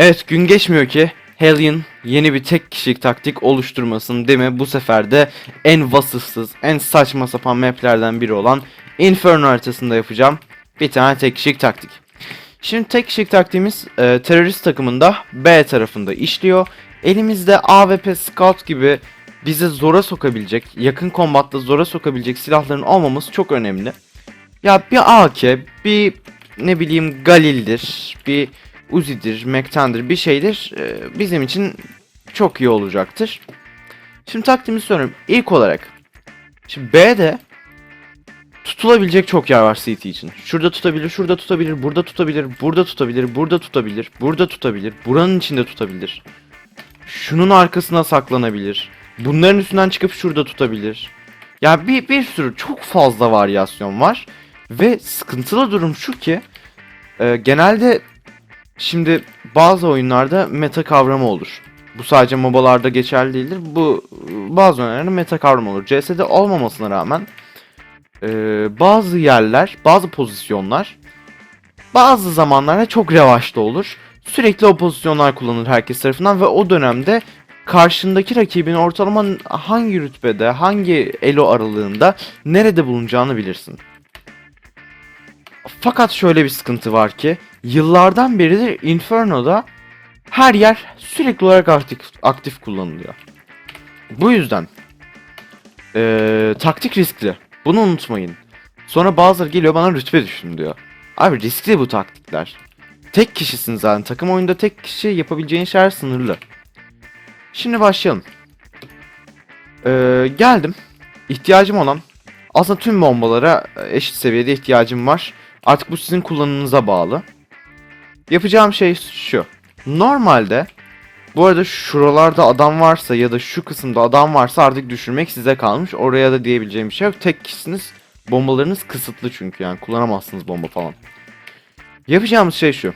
Evet gün geçmiyor ki Hellion yeni bir tek kişilik taktik oluşturmasın değil mi? Bu sefer de en vasıfsız, en saçma sapan maplerden biri olan Inferno haritasında yapacağım. Bir tane tek kişilik taktik. Şimdi tek kişilik taktiğimiz e, terörist takımında B tarafında işliyor. Elimizde AWP Scout gibi bizi zora sokabilecek, yakın kombatta zora sokabilecek silahların olmaması çok önemli. Ya bir AK, bir ne bileyim Galil'dir, bir Uzi'dir, Mekten'dir bir şeydir e, bizim için çok iyi olacaktır. Şimdi taktiğimizi söylüyorum. İlk olarak şimdi B'de tutulabilecek çok yer var CT için. Şurada tutabilir, şurada tutabilir, burada tutabilir, burada tutabilir, burada tutabilir, burada tutabilir, buranın içinde tutabilir. Şunun arkasına saklanabilir. Bunların üstünden çıkıp şurada tutabilir. Ya bir, bir sürü çok fazla varyasyon var. Ve sıkıntılı durum şu ki e, genelde şimdi bazı oyunlarda meta kavramı olur. Bu sadece MOBA'larda geçerli değildir. Bu bazı oyunlarda meta kavramı olur. CS'de olmamasına rağmen e, bazı yerler, bazı pozisyonlar bazı zamanlarda çok revaçta olur. Sürekli o pozisyonlar kullanılır herkes tarafından ve o dönemde karşındaki rakibin ortalama hangi rütbede, hangi elo aralığında, nerede bulunacağını bilirsin. Fakat şöyle bir sıkıntı var ki yıllardan beridir Inferno'da her yer sürekli olarak aktif, aktif kullanılıyor. Bu yüzden eee, taktik riskli. Bunu unutmayın. Sonra bazıları geliyor bana rütbe düşün diyor. Abi riskli bu taktikler. Tek kişisin zaten. Takım oyunda tek kişi yapabileceğin şeyler sınırlı. Şimdi başlayalım. Ee, geldim. İhtiyacım olan aslında tüm bombalara eşit seviyede ihtiyacım var. Artık bu sizin kullanımınıza bağlı. Yapacağım şey şu. Normalde bu arada şuralarda adam varsa ya da şu kısımda adam varsa artık düşürmek size kalmış. Oraya da diyebileceğim bir şey yok. Tek kişisiniz. Bombalarınız kısıtlı çünkü yani kullanamazsınız bomba falan. Yapacağımız şey şu.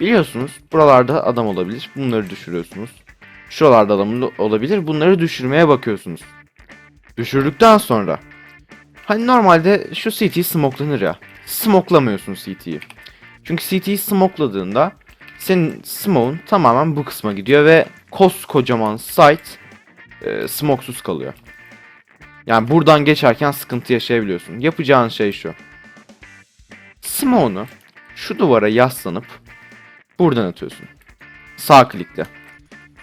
Biliyorsunuz buralarda adam olabilir. Bunları düşürüyorsunuz. Şuralarda adam olabilir. Bunları düşürmeye bakıyorsunuz. Düşürdükten sonra hani normalde şu CT smoklanır ya. Smoklamıyorsun CT'yi. Çünkü CT'yi smokladığında senin smoke'un tamamen bu kısma gidiyor ve koskocaman site e, smoksuz kalıyor. Yani buradan geçerken sıkıntı yaşayabiliyorsun. Yapacağın şey şu. Smoke'unu şu duvara yaslanıp buradan atıyorsun. Sağ klikle.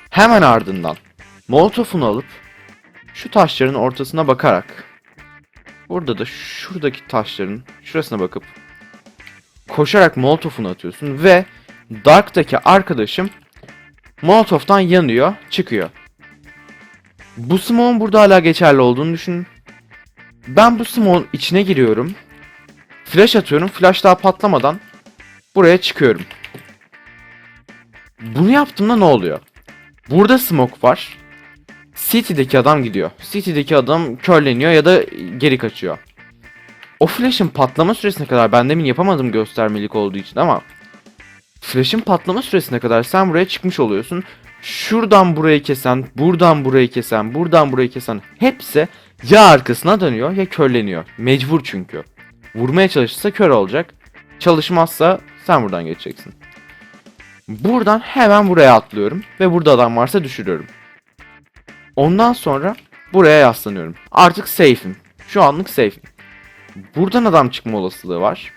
Hemen ardından Molotov'unu alıp şu taşların ortasına bakarak burada da şuradaki taşların şurasına bakıp koşarak Molotov'unu atıyorsun ve Dark'taki arkadaşım Molotov'tan yanıyor, çıkıyor. Bu smoke'un burada hala geçerli olduğunu düşünün. Ben bu smoke'un içine giriyorum. Flash atıyorum. Flash daha patlamadan buraya çıkıyorum. Bunu yaptığımda ne oluyor? Burada smoke var. City'deki adam gidiyor. City'deki adam körleniyor ya da geri kaçıyor. O flash'ın patlama süresine kadar ben demin yapamadım göstermelik olduğu için ama Flash'ın patlama süresine kadar sen buraya çıkmış oluyorsun. Şuradan burayı kesen, buradan burayı kesen, buradan burayı kesen hepsi ya arkasına dönüyor ya körleniyor. Mecbur çünkü. Vurmaya çalışırsa kör olacak. Çalışmazsa sen buradan geçeceksin. Buradan hemen buraya atlıyorum ve burada adam varsa düşürüyorum. Ondan sonra buraya yaslanıyorum. Artık safe'im. Şu anlık safe'im. Buradan adam çıkma olasılığı var.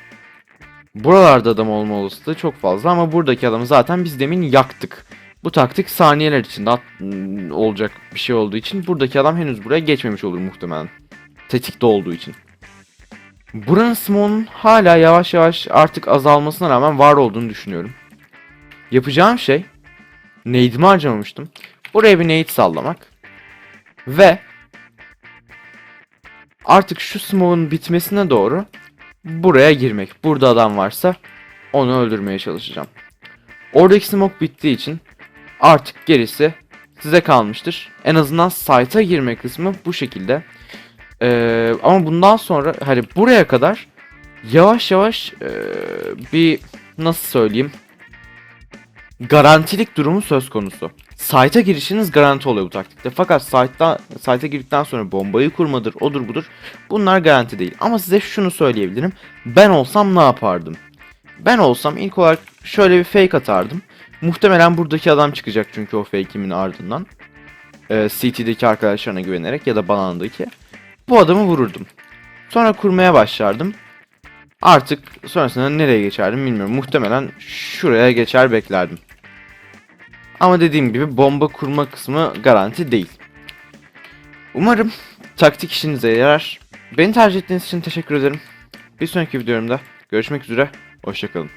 Buralarda adam olma olasılığı çok fazla ama buradaki adamı zaten biz demin yaktık. Bu taktik saniyeler içinde at- olacak bir şey olduğu için buradaki adam henüz buraya geçmemiş olur muhtemelen. Tetikte olduğu için. Buranın smoke'un hala yavaş yavaş artık azalmasına rağmen var olduğunu düşünüyorum. Yapacağım şey nade'imi harcamamıştım. Buraya bir nade sallamak. Ve artık şu smoke'un bitmesine doğru buraya girmek. Burada adam varsa onu öldürmeye çalışacağım. Oradaki smoke bittiği için artık gerisi size kalmıştır. En azından site'a girme kısmı bu şekilde. Ee, ama bundan sonra hani buraya kadar yavaş yavaş ee, bir nasıl söyleyeyim garantilik durumu söz konusu. Site'a girişiniz garanti oluyor bu taktikte. Fakat site'da site'a girdikten sonra bombayı kurmadır, odur budur. Bunlar garanti değil. Ama size şunu söyleyebilirim. Ben olsam ne yapardım? Ben olsam ilk olarak şöyle bir fake atardım. Muhtemelen buradaki adam çıkacak çünkü o fake'imin ardından. Ee, CT'deki arkadaşlarına güvenerek ya da banandaki. Bu adamı vururdum. Sonra kurmaya başlardım. Artık sonrasında nereye geçerdim bilmiyorum. Muhtemelen şuraya geçer beklerdim. Ama dediğim gibi bomba kurma kısmı garanti değil. Umarım taktik işinize yarar. Beni tercih ettiğiniz için teşekkür ederim. Bir sonraki videomda görüşmek üzere. Hoşçakalın.